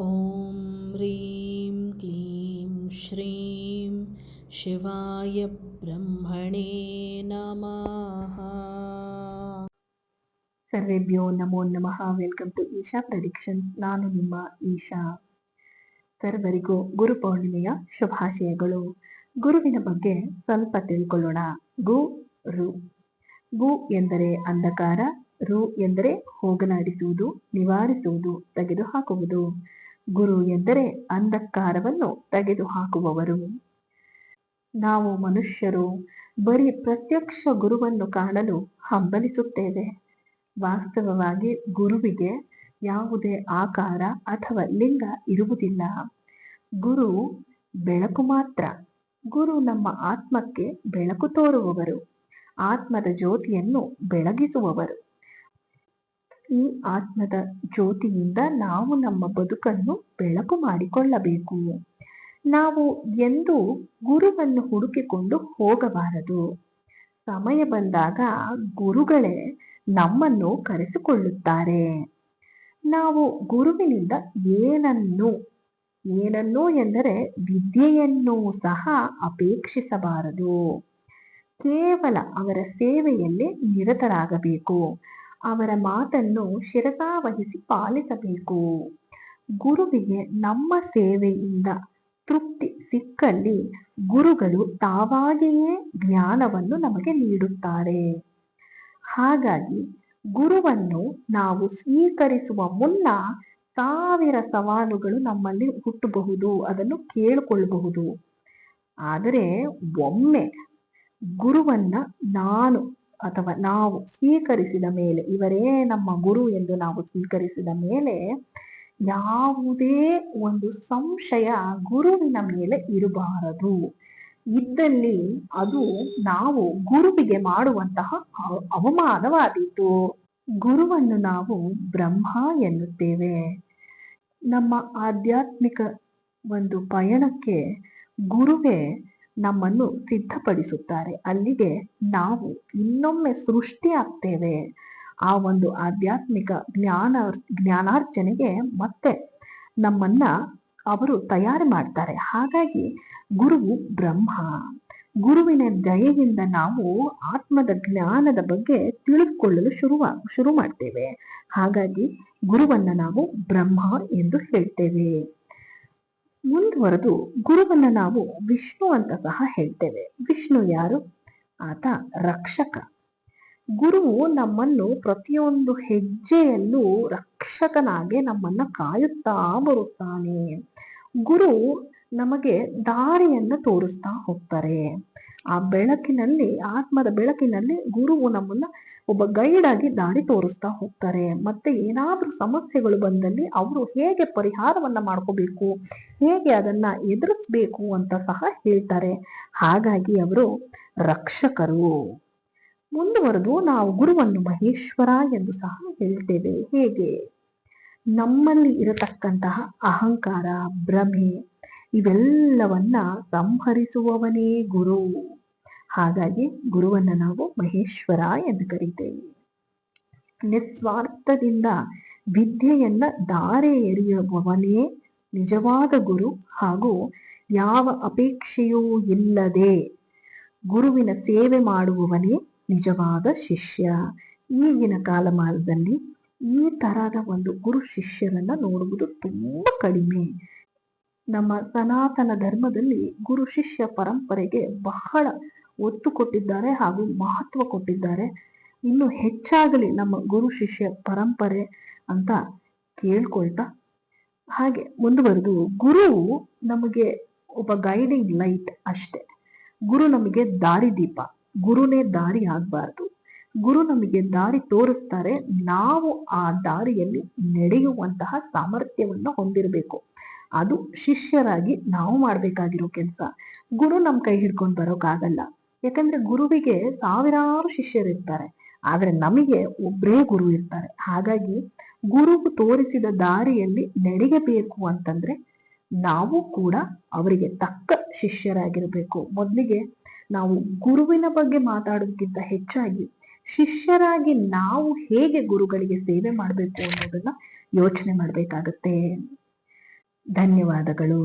ॐ ह्रीं क्लीं श्रीं ಶಿವಾಯ ಬ್ರಹ್ಮಣೇ ನಮಃ ಸರ್ವೇಭ್ಯೋ ನಮೋ ನಮಃ ವೆಲ್ಕಮ್ ಟು ಈಶಾ ಪ್ರಡಿಕ್ಷನ್ಸ್ ನಾನು ನಿಮ್ಮ ಈಶಾ ಸರ್ವರಿಗೂ ಗುರು ಪೌರ್ಣಿಮೆಯ ಶುಭಾಶಯಗಳು ಗುರುವಿನ ಬಗ್ಗೆ ಸ್ವಲ್ಪ ತಿಳ್ಕೊಳ್ಳೋಣ ಗು ರು ಗು ಎಂದರೆ ಅಂಧಕಾರ ರು ಎಂದರೆ ಹೋಗಲಾಡಿಸುವುದು ನಿವಾರಿಸುವುದು ತೆಗೆದುಹಾಕುವುದು ಗುರು ಎಂದರೆ ಅಂಧಕಾರವನ್ನು ತೆಗೆದುಹಾಕುವವರು. ನಾವು ಮನುಷ್ಯರು ಬರೀ ಪ್ರತ್ಯಕ್ಷ ಗುರುವನ್ನು ಕಾಣಲು ಹಂಬಲಿಸುತ್ತೇವೆ. ವಾಸ್ತವವಾಗಿ ಗುರುವಿಗೆ ಯಾವುದೇ ಆಕಾರ ಅಥವಾ ಲಿಂಗ ಇರುವುದಿಲ್ಲ. ಗುರು ಬೆಳಕು ಮಾತ್ರ. ಗುರು ನಮ್ಮ ಆತ್ಮಕ್ಕೆ ಬೆಳಕು ತೋರುವವರು. ಆತ್ಮದ ಜ್ಯೋತಿಯನ್ನು ಬೆಳಗಿಸುವವರು. ಈ ಆತ್ಮದ ಜ್ಯೋತಿಯಿಂದ ನಾವು ನಮ್ಮ ಬದುಕನ್ನು ಬೆಳಕು ಮಾಡಿಕೊಳ್ಳಬೇಕು. ನಾವು ಎಂದು ಗುರುವನ್ನು ಹುಡುಕಿಕೊಂಡು ಹೋಗಬಾರದು. ಸಮಯ ಬಂದಾಗ ಗುರುಗಳೇ ನಮ್ಮನ್ನು ಕರೆಸಿಕೊಳ್ಳುತ್ತಾರೆ. ನಾವು ಗುರುವಿನಿಂದ ಏನನ್ನು ಏನನ್ನು ಎಂದರೆ ವಿದ್ಯೆಯನ್ನು ಸಹ ಅಪೇಕ್ಷಿಸಬಾರದು. ಕೇವಲ ಅವರ ಸೇವೆಯಲ್ಲಿ ನಿರತರಾಗಬೇಕು. ಅವರ ಮಾತನ್ನು ಶಿರಸಾವಹಿಸಿ ಪಾಲಿಸಬೇಕು. ಗುರುವಿಗೆ ನಮ್ಮ ಸೇವೆಯಿಂದ ತೃಪ್ತಿ ಸಿಕ್ಕಲ್ಲಿ ಗುರುಗಳು ತಾವಾಗಿಯೇ ಜ್ಞಾನವನ್ನು ನಮಗೆ ನೀಡುತ್ತಾರೆ. ಹಾಗಾಗಿ ಗುರುವನ್ನು ನಾವು ಸ್ವೀಕರಿಸುವ ಮುನ್ನ ಸಾವಿರ ಸವಾಲುಗಳು ನಮ್ಮಲ್ಲಿ ಹುಟ್ಟಬಹುದು, ಅದನ್ನು ಕೇಳಿಕೊಳ್ಳಬಹುದು. ಆದರೆ ಒಮ್ಮೆ ಗುರುವನ್ನ ನಾನು ಅಥವಾ ನಾವು ಸ್ವೀಕರಿಸಿದ ಮೇಲೆ, ಇವರೇ ನಮ್ಮ ಗುರು ಎಂದು ನಾವು ಸ್ವೀಕರಿಸಿದ ಮೇಲೆ ಯಾವುದೇ ಒಂದು ಸಂಶಯ ಗುರುವಿನ ಮೇಲೆ ಇರಬಾರದು. ಇದ್ದಲ್ಲಿ ಅದು ನಾವು ಗುರುವಿಗೆ ಮಾಡುವಂತಹ ಅವಮಾನವಾದೀತು. ಗುರುವನ್ನು ನಾವು ಬ್ರಹ್ಮ ಎನ್ನುತ್ತೇವೆ. ನಮ್ಮ ಆಧ್ಯಾತ್ಮಿಕ ಒಂದು ಪಯಣಕ್ಕೆ ಗುರುವೇ ನಮ್ಮನ್ನು ಸಿದ್ಧಪಡಿಸುತ್ತಾರೆ. ಅಲ್ಲಿಗೆ ನಾವು ಇನ್ನೊಮ್ಮೆ ಸೃಷ್ಟಿ ಆಗ್ತೇವೆ ಆ ಒಂದು ಆಧ್ಯಾತ್ಮಿಕ ಜ್ಞಾನ, ಜ್ಞಾನಾರ್ಜನೆಗೆ ಮತ್ತೆ ನಮ್ಮನ್ನ ಅವರು ತಯಾರು ಮಾಡ್ತಾರೆ. ಹಾಗಾಗಿ ಗುರುವು ಬ್ರಹ್ಮ. ಗುರುವಿನ ದಯೆಯಿಂದ ನಾವು ಆತ್ಮದ ಜ್ಞಾನದ ಬಗ್ಗೆ ತಿಳಿದುಕೊಳ್ಳಲು ಶುರುವ, ಶುರು ಮಾಡ್ತೇವೆ. ಹಾಗಾಗಿ ಗುರುವನ್ನ ನಾವು ಬ್ರಹ್ಮ ಎಂದು ಹೇಳ್ತೇವೆ. ಮುಂದುವರೆದು ಗುರುವನ್ನ ನಾವು ವಿಷ್ಣು ಅಂತ ಸಹ ಹೇಳ್ತೇವೆ. ವಿಷ್ಣು ಯಾರು? ಆತ ರಕ್ಷಕ. ಗುರುವು ನಮ್ಮನ್ನು ಪ್ರತಿಯೊಂದು ಹೆಜ್ಜೆಯಲ್ಲೂ ರಕ್ಷಕನಾಗೆ ನಮ್ಮನ್ನ ಕಾಯುತ್ತಾ ಬರುತ್ತಾನೆ. ಗುರು ನಮಗೆ ದಾರಿಯನ್ನು ತೋರಿಸ್ತಾ ಹೋಗ್ತಾರೆ. ಆ ಬೆಳಕಿನಲ್ಲಿ, ಆತ್ಮದ ಬೆಳಕಿನಲ್ಲಿ ಗುರುವು ನಮ್ಮನ್ನ ಒಬ್ಬ ಗೈಡ್ ಆಗಿ ದಾರಿ ತೋರಿಸ್ತಾ ಹೋಗ್ತಾರೆ. ಮತ್ತೆ ಏನಾದ್ರೂ ಸಮಸ್ಯೆಗಳು ಬಂದಲ್ಲಿ ಅವರು ಹೇಗೆ ಪರಿಹಾರವನ್ನ ಮಾಡ್ಕೋಬೇಕು, ಹೇಗೆ ಅದನ್ನ ಎದುರಿಸ್ಬೇಕು ಅಂತ ಸಹ ಹೇಳ್ತಾರೆ. ಹಾಗಾಗಿ ಅವರು ರಕ್ಷಕರು. ಮುಂದುವರೆದು ನಾವು ಗುರುವನ್ನು ಮಹೇಶ್ವರ ಎಂದು ಸಹ ಹೇಳ್ತೇವೆ. ಹೇಗೆ? ನಮ್ಮಲ್ಲಿ ಇರತಕ್ಕಂತಹ ಅಹಂಕಾರ, ಭ್ರಮೆ, ಇವೆಲ್ಲವನ್ನ ಸಂಹರಿಸುವವನೇ ಗುರು. ಹಾಗಾಗಿ ಗುರುವನ್ನ ನಾವು ಮಹೇಶ್ವರ ಎಂದು ಕರಿತೇವೆ. ನಿಸ್ವಾರ್ಥದಿಂದ ವಿದ್ಯೆಯನ್ನ ದಾರೆ ಎರೆಯುವವನೇ ನಿಜವಾದ ಗುರು ಹಾಗೂ ಯಾವ ಅಪೇಕ್ಷೆಯೂ ಇಲ್ಲದೆ ಗುರುವಿನ ಸೇವೆ ಮಾಡುವವನೇ ನಿಜವಾದ ಶಿಷ್ಯ. ಈಗಿನ ಕಾಲಮಾನದಲ್ಲಿ ಈ ತರಹದ ಒಂದು ಗುರು ಶಿಷ್ಯರನ್ನ ನೋಡುವುದು ತುಂಬಾ ಕಡಿಮೆ. ನಮ್ಮ ಸನಾತನ ಧರ್ಮದಲ್ಲಿ ಗುರು ಶಿಷ್ಯ ಪರಂಪರೆಗೆ ಬಹಳ ಒತ್ತು ಕೊಟ್ಟಿದ್ದಾರೆ ಹಾಗೂ ಮಹತ್ವ ಕೊಟ್ಟಿದ್ದಾರೆ. ಇನ್ನು ಹೆಚ್ಚಾಗಲಿ ನಮ್ಮ ಗುರು ಶಿಷ್ಯ ಪರಂಪರೆ ಅಂತ ಕೇಳ್ಕೊಳ್ತಾ ಹಾಗೆ ಮುಂದುವರೆದು ಗುರು ನಮಗೆ ಒಬ್ಬ ಗೈಡಿಂಗ್ ಲೈಟ್ ಅಷ್ಟೆ. ಗುರು ನಮಗೆ ದಾರಿ ದೀಪ, ಗುರುನೇ ದಾರಿ ಆಗಬಾರ್ದು. ಗುರು ನಮಗೆ ದಾರಿ ತೋರಿಸ್ತಾರೆ, ನಾವು ಆ ದಾರಿಯಲ್ಲಿ ನಡೆಯುವಂತಹ ಸಾಮರ್ಥ್ಯವನ್ನು ಹೊಂದಿರಬೇಕು. ಅದು ಶಿಷ್ಯರಾಗಿ ನಾವು ಮಾಡಬೇಕಾಗಿರೋ ಕೆಲಸ. ಗುರು ನಮ್ಮ ಕೈ ಹಿಡ್ಕೊಂಡು ಬರೋಕ್ಕಾಗಲ್ಲ ಯಾಕಂದ್ರೆ ಗುರುವಿಗೆ ಸಾವಿರಾರು ಶಿಷ್ಯರಿರ್ತಾರೆ ಆದರೆ ನಮಗೆ ಒಬ್ಬರೇ ಗುರು ಇರ್ತಾರೆ. ಹಾಗಾಗಿ ಗುರು ತೋರಿಸಿದ ದಾರಿಯಲ್ಲಿ ನಡೆಯಬೇಕು ಅಂತಂದ್ರೆ ನಾವು ಕೂಡ ಅವರಿಗೆ ತಕ್ಕ ಶಿಷ್ಯರಾಗಿರ್ಬೇಕು. ಮೊದಲಿಗೆ ನಾವು ಗುರುವಿನ ಬಗ್ಗೆ ಮಾತಾಡೋದಕ್ಕಿಂತ ಹೆಚ್ಚಾಗಿ ಶಿಷ್ಯರಾಗಿ ನಾವು ಹೇಗೆ ಗುರುಗಳಿಗೆ ಸೇವೆ ಮಾಡಬೇಕು ಅನ್ನೋದನ್ನ ಯೋಚನೆ ಮಾಡಬೇಕಾಗತ್ತೆ. ಧನ್ಯವಾದಗಳು.